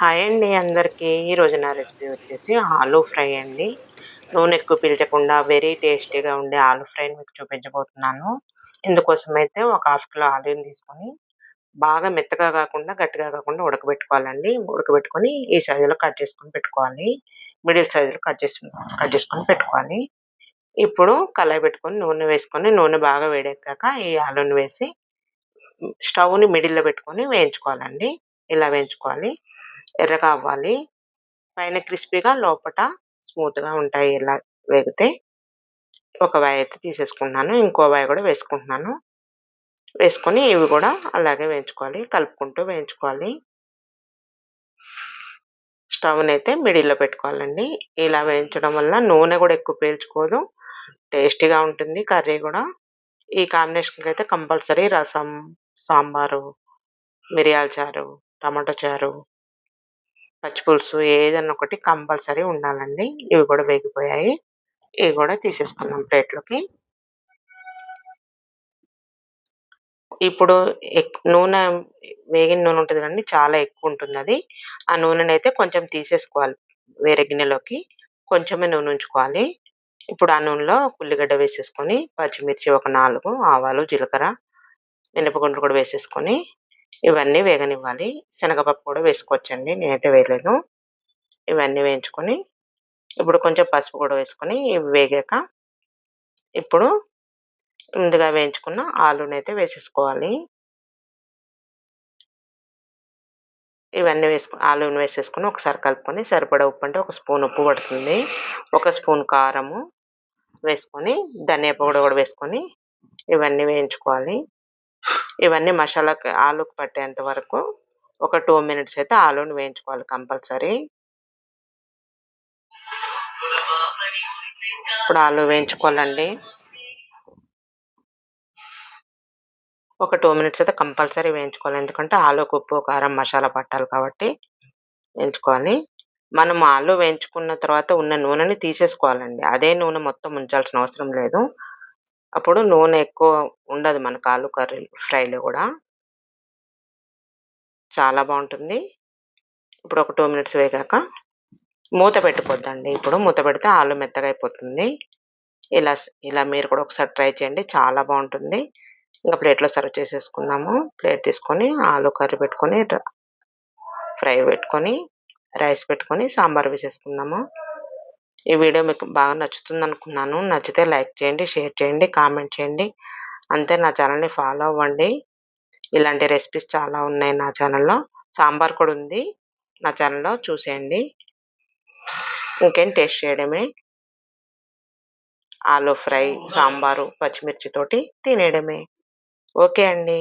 Hi అండి అందరికీ. ఈరోజు నా రెసిపీ వచ్చేసి ఆలూ ఫ్రై అండి. నూనె ఎక్కువ పీల్చకుండా వెరీ టేస్టీగా ఉండే ఆలూ ఫ్రైని మీకు చూపించబోతున్నాను. ఇందుకోసం అయితే ఒక హాఫ్ కిలో ఆలూని తీసుకొని బాగా మెత్తగా కాకుండా గట్టిగా కాకుండా ఉడకబెట్టుకోవాలండి. ఉడకబెట్టుకొని ఈ సైజులో కట్ చేసుకొని పెట్టుకోవాలి. మిడిల్ సైజులో కట్ చేసి కట్ చేసుకొని పెట్టుకోవాలి. ఇప్పుడు కళాయి పెట్టుకొని నూనె వేసుకొని నూనె బాగా వేడెక్కాక ఈ ఆలూని వేసి స్టవ్ని మిడిల్లో పెట్టుకొని వేయించుకోవాలండి. ఇలా వేయించుకోవాలి. ఎర్రగా అవ్వాలి పైన క్రిస్పీగా లోపల స్మూత్గా ఉంటాయి ఇలా వేగితే. ఒక వాయి అయితే తీసేసుకుంటున్నాను. ఇంకో వాయి కూడా వేసుకుంటున్నాను. వేసుకొని ఇవి కూడా అలాగే వేయించుకోవాలి. కలుపుకుంటూ వేయించుకోవాలి. స్టవ్ని అయితే మిడిల్లో పెట్టుకోవాలండి. ఇలా వేయించడం వల్ల నూనె కూడా ఎక్కువ పీల్చుకోదు. టేస్టీగా ఉంటుంది కర్రీ కూడా. ఈ కాంబినేషన్కి అయితే కంపల్సరీ రసం సాంబారు మిరియాల చారు టమాటో చారు పచ్చిపులుసు ఏదన్నా ఒకటి కంపల్సరీ ఉండాలండి. ఇవి కూడా వేగిపోయాయి. ఇవి కూడా తీసేసుకున్నాం ప్లేట్లోకి. ఇప్పుడు నూనె వేగిన నూనె ఉంటుంది కదండి చాలా ఎక్కువ ఉంటుంది అది. ఆ నూనెని అయితే కొంచెం తీసేసుకోవాలి వేరే గిన్నెలోకి. కొంచెమే నూనె ఉంచుకోవాలి. ఇప్పుడు ఆ నూనెలో ఉల్లిగడ్డ వేసేసుకొని పచ్చిమిర్చి ఒక నాలుగు ఆవాలు జీలకర్ర మినపగుండ్రు కూడా వేసేసుకొని ఇవన్నీ వేగనివ్వాలి. శనగపప్పు కూడా వేసుకోవచ్చండి. నేనైతే వేయలేను ఇవన్నీ వేయించుకొని ఇప్పుడు కొంచెం పసుపు కూడా వేసుకొని ఇవి వేగాక ఇప్పుడు ముందుగా వేయించుకున్న ఆలునైతే అయితే వేసేసుకోవాలి. ఇవన్నీ వేసుకు ఆలుని వేసేసుకొని ఒకసారి కలుపుకొని సరిపడా ఉప్పు అంటే ఒక స్పూన్ ఉప్పు పడుతుంది. ఒక స్పూన్ కారము వేసుకొని ధనియా పౌడర్ కూడా వేసుకొని ఇవన్నీ వేయించుకోవాలి. ఇవన్నీ మసాలాకి ఆలుకు పట్టేంత వరకు ఒక టూ మినిట్స్ అయితే ఆలూని వేయించుకోవాలి కంపల్సరీ. ఇప్పుడు ఆలు వేయించుకోవాలండి. ఒక టూ మినిట్స్ అయితే కంపల్సరీ వేయించుకోవాలి. ఎందుకంటే ఆలుకు ఉప్పు కారం మసాలా పట్టాలి కాబట్టి వేయించుకోవాలి. మనం ఆలు వేయించుకున్న తర్వాత ఉన్న నూనెని తీసేసుకోవాలండి. అదే నూనె మొత్తం ఉంచాల్సిన అవసరం లేదు. అప్పుడు నూనె ఎక్కువ ఉండదు మనకు ఆలు కర్రీ ఫ్రైలో కూడా. చాలా బాగుంటుంది. ఇప్పుడు ఒక టూ మినిట్స్ వేగాక మూత పెట్టుకోవద్దండి ఇప్పుడు మూత పెడితే ఆలు మెత్తగా అయిపోతుంది. ఇలా ఇలా మీరు కూడా ఒకసారి ట్రై చేయండి. చాలా బాగుంటుంది. ఇంకా ప్లేట్లో సర్వ్ చేసేసుకున్నాము. ప్లేట్ తీసుకొని ఆలు కర్రీ పెట్టుకొని ఫ్రై పెట్టుకొని రైస్ పెట్టుకొని సాంబార్ వేసేసుకున్నాము. ఈ వీడియో మీకు బాగా నచ్చుతుంది అనుకున్నాను నచ్చితే లైక్ చేయండి షేర్ చేయండి కామెంట్ చేయండి. అంతే నా ఛానల్ని ఫాలో అవ్వండి. ఇలాంటి రెసిపీస్ చాలా ఉన్నాయి నా ఛానల్లో. సాంబార్ కూడా ఉంది నా ఛానల్లో చూసేయండి. ఇంకేం టేస్ట్ చేయడమే? ఆలు ఫ్రై సాంబారు పచ్చిమిర్చితోటి తినేయడమే. ఓకే అండి.